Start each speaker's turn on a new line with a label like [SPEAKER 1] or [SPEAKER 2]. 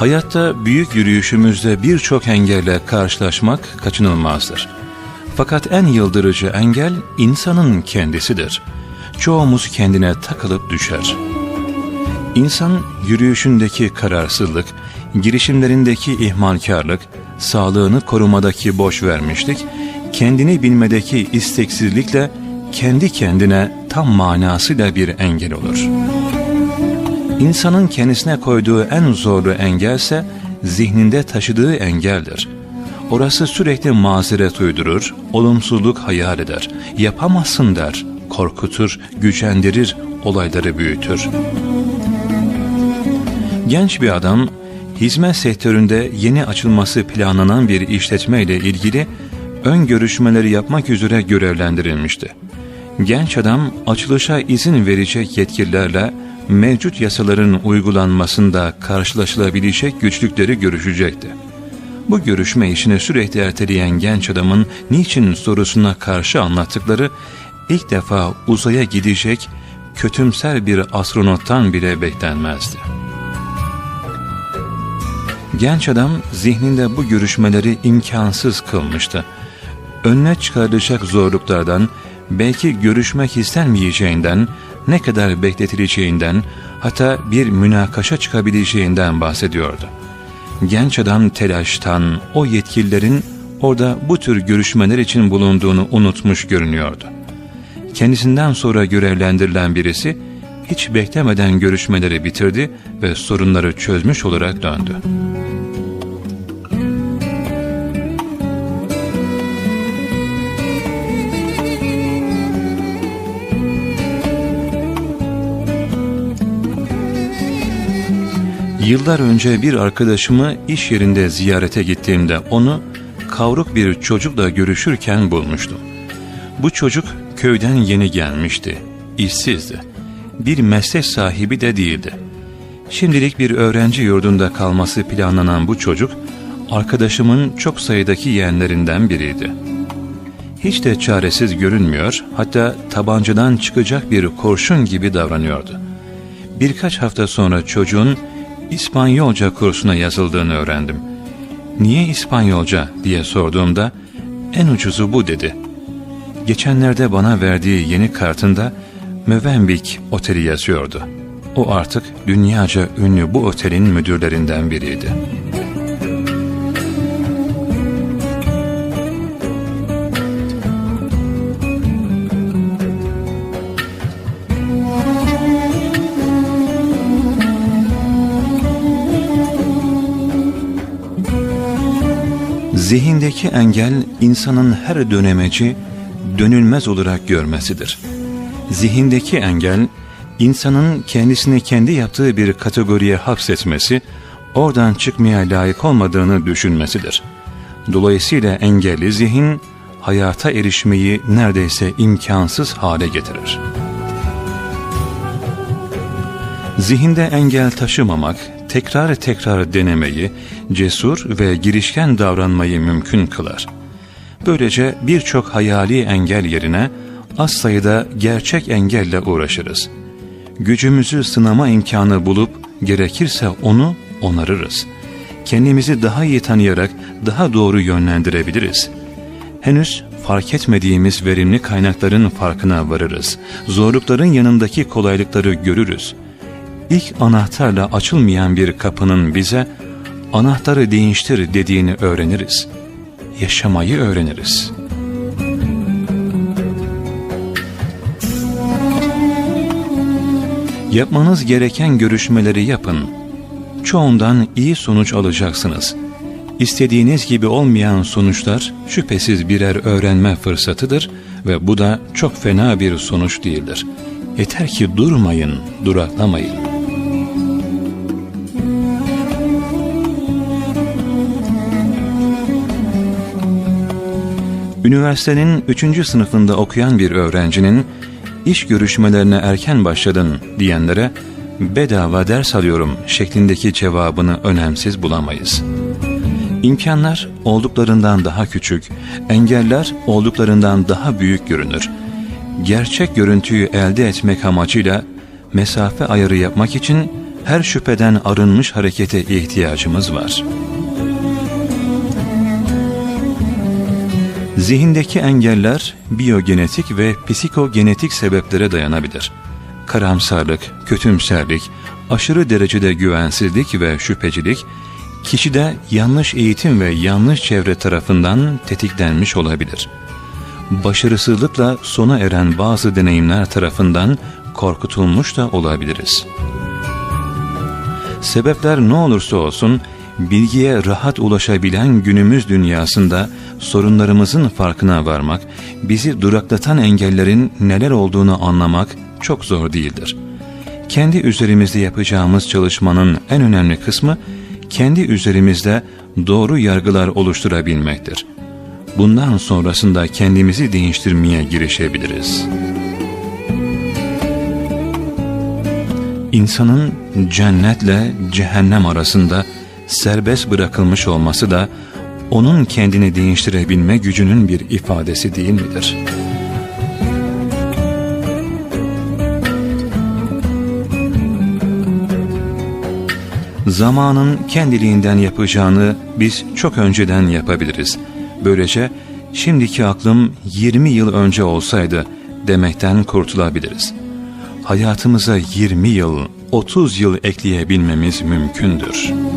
[SPEAKER 1] Hayatta büyük yürüyüşümüzde birçok engelle karşılaşmak kaçınılmazdır. Fakat en yıldırıcı engel insanın kendisidir. Çoğumuz kendine takılıp düşer. İnsan yürüyüşündeki kararsızlık, girişimlerindeki ihmalkarlık, sağlığını korumadaki boş vermişlik, kendini bilmedeki isteksizlikle kendi kendine tam manasıyla bir engel olur. İnsanın kendisine koyduğu en zorlu engelse zihninde taşıdığı engeldir. Orası sürekli mazeret uydurur, olumsuzluk hayal eder, yapamazsın der, korkutur, gücendirir, olayları büyütür. Genç bir adam hizmet sektöründe yeni açılması planlanan bir işletme ile ilgili ön görüşmeleri yapmak üzere görevlendirilmişti. Genç adam açılışa izin verecek yetkililerle mevcut yasaların uygulanmasında karşılaşılabilecek güçlükleri görüşecekti. Bu görüşme işini sürekli erteleyen genç adamın niçin sorusuna karşı anlattıkları ilk defa uzaya gidecek kötümser bir astronottan bile beklenmezdi. Genç adam zihninde bu görüşmeleri imkansız kılmıştı. Önüne çıkarılacak zorluklardan, belki görüşmek istenmeyeceğinden, ne kadar bekletileceğinden, hatta bir münakaşa çıkabileceğinden bahsediyordu. Genç adam telaştan, o yetkililerin orada bu tür görüşmeler için bulunduğunu unutmuş görünüyordu. Kendisinden sonra görevlendirilen birisi, hiç beklemeden görüşmeleri bitirdi ve sorunları çözmüş olarak döndü. Yıllar önce bir arkadaşımı iş yerinde ziyarete gittiğimde onu kavruk bir çocukla görüşürken bulmuştum. Bu çocuk köyden yeni gelmişti, işsizdi. Bir meslek sahibi de değildi. Şimdilik bir öğrenci yurdunda kalması planlanan bu çocuk, arkadaşımın çok sayıdaki yeğenlerinden biriydi. Hiç de çaresiz görünmüyor, hatta tabancadan çıkacak bir kurşun gibi davranıyordu. Birkaç hafta sonra çocuğun İspanyolca kursuna yazıldığını öğrendim. Niye İspanyolca diye sorduğumda en ucuzu bu dedi. Geçenlerde bana verdiği yeni kartında Mövenbik Oteli yazıyordu. O artık dünyaca ünlü bu otelin müdürlerinden biriydi. Zihindeki engel insanın her dönemeci dönülmez olarak görmesidir. Zihindeki engel insanın kendisini kendi yaptığı bir kategoriye hapsetmesi, oradan çıkmaya layık olmadığını düşünmesidir. Dolayısıyla engelli zihin hayata erişmeyi neredeyse imkansız hale getirir. Zihinde engel taşımamak, tekrar tekrar denemeyi, cesur ve girişken davranmayı mümkün kılar. Böylece birçok hayali engel yerine az sayıda gerçek engelle uğraşırız. Gücümüzü sınama imkanı bulup gerekirse onu onarırız. Kendimizi daha iyi tanıyarak daha doğru yönlendirebiliriz. Henüz fark etmediğimiz verimli kaynakların farkına varırız. Zorlukların yanındaki kolaylıkları görürüz ilk anahtarla açılmayan bir kapının bize anahtarı değiştir dediğini öğreniriz. Yaşamayı öğreniriz. Yapmanız gereken görüşmeleri yapın. Çoğundan iyi sonuç alacaksınız. İstediğiniz gibi olmayan sonuçlar şüphesiz birer öğrenme fırsatıdır ve bu da çok fena bir sonuç değildir. Yeter ki durmayın, duraklamayın. Üniversitenin 3. sınıfında okuyan bir öğrencinin iş görüşmelerine erken başladın diyenlere bedava ders alıyorum şeklindeki cevabını önemsiz bulamayız. İmkanlar olduklarından daha küçük, engeller olduklarından daha büyük görünür. Gerçek görüntüyü elde etmek amacıyla mesafe ayarı yapmak için her şüpheden arınmış harekete ihtiyacımız var. Zihindeki engeller biyogenetik ve psikogenetik sebeplere dayanabilir. Karamsarlık, kötümserlik, aşırı derecede güvensizlik ve şüphecilik, kişide yanlış eğitim ve yanlış çevre tarafından tetiklenmiş olabilir. Başarısızlıkla sona eren bazı deneyimler tarafından korkutulmuş da olabiliriz. Sebepler ne olursa olsun, bilgiye rahat ulaşabilen günümüz dünyasında sorunlarımızın farkına varmak, bizi duraklatan engellerin neler olduğunu anlamak çok zor değildir. Kendi üzerimizde yapacağımız çalışmanın en önemli kısmı, kendi üzerimizde doğru yargılar oluşturabilmektir. Bundan sonrasında kendimizi değiştirmeye girişebiliriz. İnsanın cennetle cehennem arasında serbest bırakılmış olması da onun kendini değiştirebilme gücünün bir ifadesi değil midir? Zamanın kendiliğinden yapacağını biz çok önceden yapabiliriz. Böylece şimdiki aklım 20 yıl önce olsaydı demekten kurtulabiliriz. Hayatımıza 20 yıl, 30 yıl ekleyebilmemiz mümkündür.''